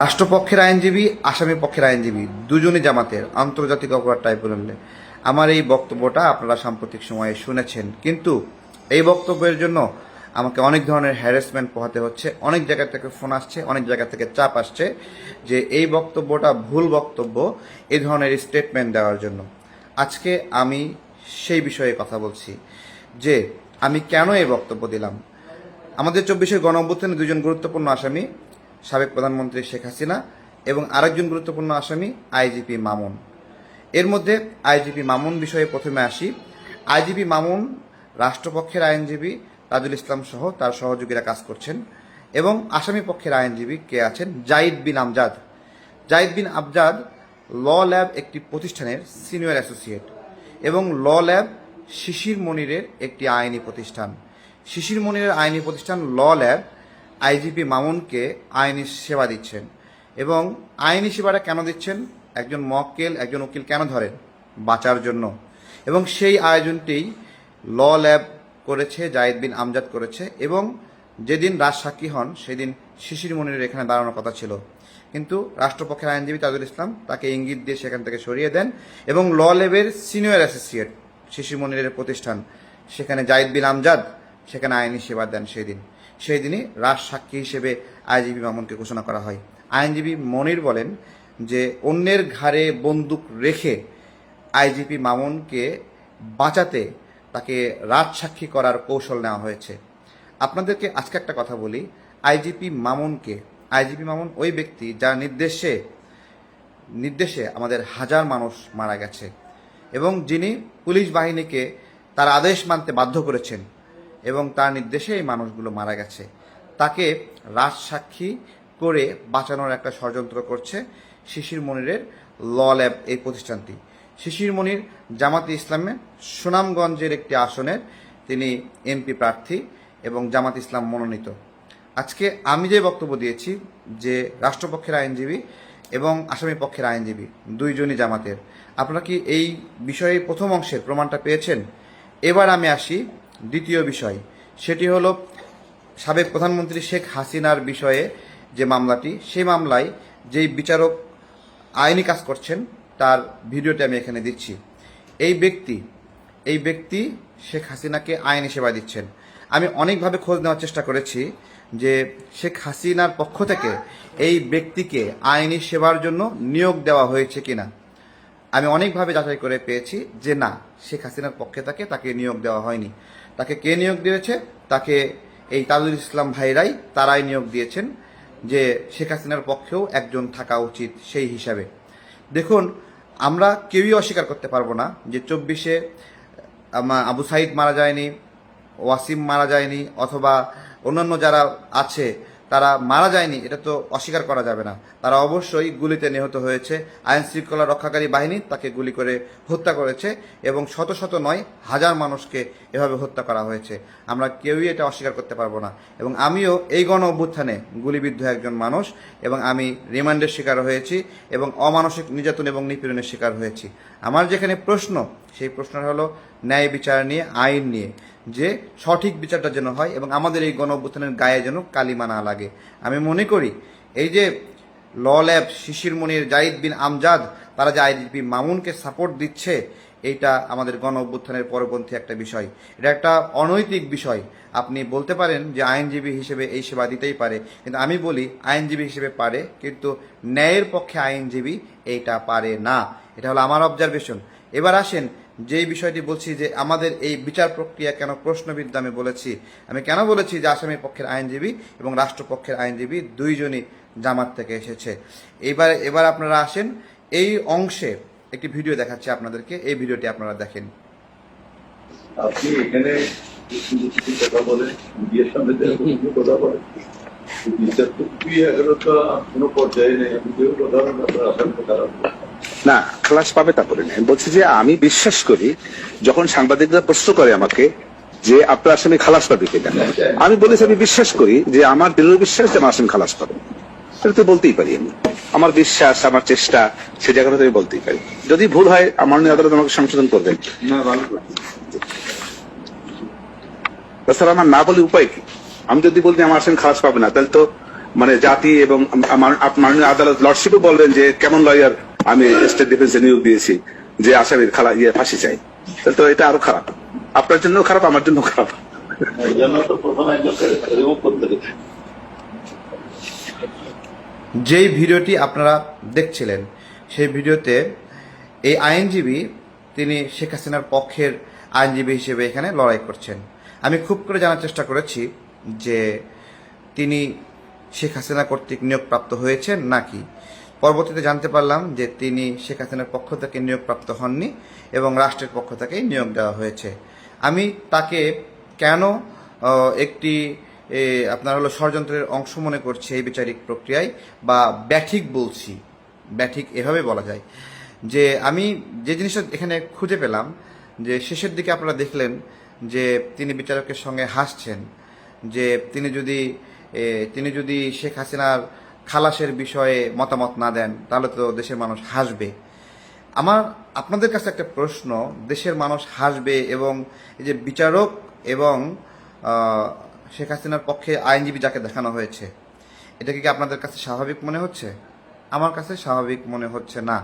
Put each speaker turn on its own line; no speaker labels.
রাষ্ট্রপক্ষের আইনজীবী, আসামি পক্ষের আইনজীবী, দুজনই জামাতের, আন্তর্জাতিক অপরাধ ট্রাইব্যুনালে আমার এই বক্তব্যটা আপনারা সাম্প্রতিক সময়ে শুনেছেন। কিন্তু এই বক্তব্যের জন্য আমাকে অনেক ধরনের হ্যারাসমেন্ট পোহাতে হচ্ছে। অনেক জায়গা থেকে ফোন আসছে, অনেক জায়গা থেকে চাপ আসছে যে এই বক্তব্যটা ভুল বক্তব্য এই ধরনের স্টেটমেন্ট দেওয়ার জন্য। আজকে আমি সেই বিষয়ে কথা বলছি যে আমি কেন এই বক্তব্য দিলাম। আমাদের চব্বিশে গণ অভ্যুত্থানে দুজন গুরুত্বপূর্ণ আসামি সাবেক প্রধানমন্ত্রী শেখ হাসিনা এবং আরেকজন গুরুত্বপূর্ণ আসামি আইজিপি মামুন। এর মধ্যে আইজিপি মামুন বিষয়ে প্রথমে আসি। আইজিপি মামুন রাষ্ট্রপক্ষের আইনজীবী তাজুল ইসলাম সহ তার সহযোগীরা কাজ করছেন এবং আসামি পক্ষের আইনজীবী কে আছেন? জাইদ বিন আমজাদ। জাইদ বিন আবজাদ ল ল্যাব একটি প্রতিষ্ঠানের সিনিয়র অ্যাসোসিয়েট এবং ল ল্যাব শিশির মনিরের একটি আইনি প্রতিষ্ঠান। শিশির মনিরের আইনি প্রতিষ্ঠান ল ল্যাব আইজিপি মামুনকে আইনি সেবা দিচ্ছেন। এবং আইনি সেবাটা কেন দিচ্ছেন? একজন মক্কেল, একজন উকিল কেন ধরেন? বাঁচার জন্য। এবং সেই আয়োজনটি ল ল্যাব করেছে জাহিদ বিন আমজাদ করেছে। এবং যেদিন রাজসাক্ষী হন, সেদিন শিশির মনিরের এখানে দাঁড়ানোর কথা ছিল। কিন্তু রাষ্ট্রপক্ষের আইনজীবী তাজুল ইসলাম তাকে ইঙ্গিত দিয়ে সেখান থেকে সরিয়ে দেন এবং ল ল্যাবের সিনিয়র অ্যাসোসিয়েট, শিশির মনিরের প্রতিষ্ঠান, সেখানে জাহিদ বিন আমজাদ সেখানে আইনি সেবা দেন সেই দিন সেই দিনই রাজ সাক্ষী হিসেবে আইনজীবী মামুনকে ঘোষণা করা হয়। আইনজীবী মনির বলেন যে, অন্যের ঘাড়ে বন্দুক রেখে আইজিপি মামুনকে বাঁচাতে তাকে রাজসাক্ষী করার কৌশল নেওয়া হয়েছে। আপনাদেরকে আজকে একটা কথা বলি। আইজিপি মামুনকে আইজিপি মামুন ওই ব্যক্তি যার নির্দেশে নির্দেশে আমাদের হাজার মানুষ মারা গেছে এবং যিনি পুলিশ বাহিনীকে তার আদেশ মানতে বাধ্য করেছেন। এবং তার নির্দেশে এই মানুষগুলো মারা গেছে। তাকে রাজসাক্ষী করে বাঁচানোর একটা ষড়যন্ত্র করছে শিশির মনিরের ল ল্যাব এই প্রতিষ্ঠানটি। শিশির মনির জামাতে ইসলামে সুনামগঞ্জের একটি আসনের তিনি এমপি প্রার্থী এবং জামাত ইসলাম মনোনীত। আজকে আমি যে বক্তব্য দিয়েছি যে রাষ্ট্রপক্ষের আইনজীবী এবং আসামি পক্ষের আইনজীবী, দুইজনই জামাতের। আপনারা কি এই বিষয়ে প্রথম অংশের প্রমাণটা পেয়েছেন? এবার আমি আসি দ্বিতীয় বিষয়, সেটি হলো সাবেক প্রধানমন্ত্রী শেখ হাসিনার বিষয়ে যে মামলাটি, সেই মামলায় যেই বিচারক আইনি কাজ করছেন, তার ভিডিওটি আমি এখানে দিচ্ছি। এই ব্যক্তি এই ব্যক্তি শেখ হাসিনাকে আইনি সেবা দিচ্ছেন। আমি অনেকভাবে খোঁজ নেওয়ার চেষ্টা করেছি যে শেখ হাসিনার পক্ষ থেকে এই ব্যক্তিকে আইনি সেবার জন্য নিয়োগ দেওয়া হয়েছে কিনা। আমি অনেকভাবে যাচাই করে পেয়েছি যে না, শেখ হাসিনার পক্ষে তাকে তাকে নিয়োগ দেওয়া হয়নি। তাকে কে নিয়োগ দিয়েছে? তাকে এই তাজুল ইসলাম ভাইরাই, তারাই নিয়োগ দিয়েছেন, যে শেখ হাসিনার পক্ষেও একজন থাকা উচিত সেই হিসাবে। দেখুন, আমরা কেউই অস্বীকার করতে পারব না যে চব্বিশে আবু সাইদ মারা যায়নি, ওয়াসিম মারা যায়নি, অথবা অন্যান্য যারা আছে তারা মারা যায়নি, এটা তো অস্বীকার করা যাবে না। তারা অবশ্যই গুলিতে নিহত হয়েছে। আইন শৃঙ্খলা রক্ষাকারী বাহিনী তাকে গুলি করে হত্যা করেছে এবং শত শত নয়, হাজার মানুষকে এভাবে হত্যা করা হয়েছে। আমরা কেউই এটা অস্বীকার করতে পারব না। এবং আমিও এই গণ অভ্যুত্থানে গুলিবিদ্ধ একজন মানুষ এবং আমি রিমান্ডের শিকার হয়েছি এবং অমানসিক নির্যাতন এবং নিপীড়নের শিকার হয়েছি। আমার যেখানে প্রশ্ন, সেই প্রশ্নটা হলো ন্যায় বিচার নিয়ে, আইন নিয়ে। যে সঠিক বিচারটা যেন হয় এবং আমাদের এই গণ অভ্যুত্থানের গায়ে যেন কালিমা না লাগে। আমি মনে করি, এই যে ল ল্যাব শিশির মনির জাহিদ বিন আমজাদ, তারা যে আইজিপি মামুনকে সাপোর্ট দিচ্ছে, এইটা আমাদের গণ অভ্যুত্থানের পরপন্থী একটা বিষয়। এটা একটা অনৈতিক বিষয়। আপনি বলতে পারেন যে আইনজীবী হিসেবে এই সেবা দিতেই পারে, কিন্তু আমি বলি আইনজীবী হিসেবে পারে, কিন্তু ন্যায়ের পক্ষে আইনজীবী এইটা পারে না। এটা হলো আমার অবজারভেশন এবার আসেন যেই বিষয়টি বলছি যে আমাদের এই বিচার প্রক্রিয়া কেন প্রশ্নবিদ্ধ আমি বলেছি, আমি কেন বলেছি যে আসামি পক্ষের আইনজীবী এবং রাষ্ট্রপক্ষের আইনজীবী দুইজনই জামাত থেকে এসেছে। এবার এবার আপনারা আসেন, এই অংশে একটি ভিডিও দেখাচ্ছি আপনাদেরকে, এই ভিডিওটি আপনারা দেখেন।
আপনি এখানে কথা বলেন কথা বলেন? বিচার এগারোটা, কোনো পর্যায়ে নেই, আমি কেউ কথা আসার কথা রাখব
না খালাস পাবে তা করে আমি বলছি যে আমি বিশ্বাস করি যখন সাংবাদিকরা প্রশ্ন করে আমাকে যে আপনার আসামি খালাস পাবে কিনা আমি বলেছি আমি বিশ্বাস করি যে আমার দৃঢ় বিশ্বাস যে আমার আসামি খালাস পাবে। এটা তো বলতেই পারি আমি। আমার বিশ্বাস আমার চেষ্টা সে জায়গাটা আমি বলতেই পারি। যদি ভুল হয় আমার নিয়ে আদালত আমাকে সংশোধন করবেন। তাছাড়া আমার না বলে উপায় কি? আমি যদি বলতে আমার আসামি খালাস পাবে না তাহলে তো মানে জাতি এবং মাননীয় আদালত লর্ডশিপও বলবেন যে কেমন লয়ার আমি স্টেট ডিফেন্সে নিয়োগ দিয়েছি যে আসামির খালা ইয়ে ফাঁসি চাই। তাহলে তো এটা আরও খারাপ। আপনার জন্য খারাপ আমার জন্য খারাপ
যেই ভিডিওটি আপনারা দেখছিলেন সেই ভিডিওতে এই আইনজীবী তিনি শেখ হাসিনার পক্ষের আইনজীবী হিসেবে এখানে লড়াই করছেন। আমি খুব করে জানার চেষ্টা করেছি যে তিনি শেখ হাসিনা কর্তৃক নিয়োগপ্রাপ্ত হয়েছেন নাকি? পরবর্তীতে জানতে পারলাম যে তিনি শেখ হাসিনার পক্ষ থেকে নিয়োগপ্রাপ্ত হননি এবং রাষ্ট্রের পক্ষ থেকেই নিয়োগ দেওয়া হয়েছে। আমি তাকে কেন একটি আপনার হলো ষড়যন্ত্রের অংশ মনে করছে এই বিচারিক প্রক্রিয়ায় বা ব্যাঠিক বলছি, ব্যাঠিক এভাবে বলা যায়, যে আমি যে জিনিসটা এখানে খুঁজে পেলাম, যে শেষের দিকে আপনারা দেখলেন যে তিনি বিচারকের সঙ্গে হাসছেন, যে তিনি যদি তিনি যদি শেখ হাসিনার খালাসের বিষয়ে মতামত না দেন, তাহলে তো দেশের মানুষ হাসবে। আমার, আপনাদের কাছে একটা প্রশ্ন, দেশের মানুষ হাসবে এবং এই যে বিচারক এবং শেখ হাসিনার পক্ষে আইনজীবী যাকে দেখানো হয়েছে এটাকে কি আপনাদের কাছে স্বাভাবিক মনে হচ্ছে? আমার কাছে স্বাভাবিক মনে হচ্ছে না।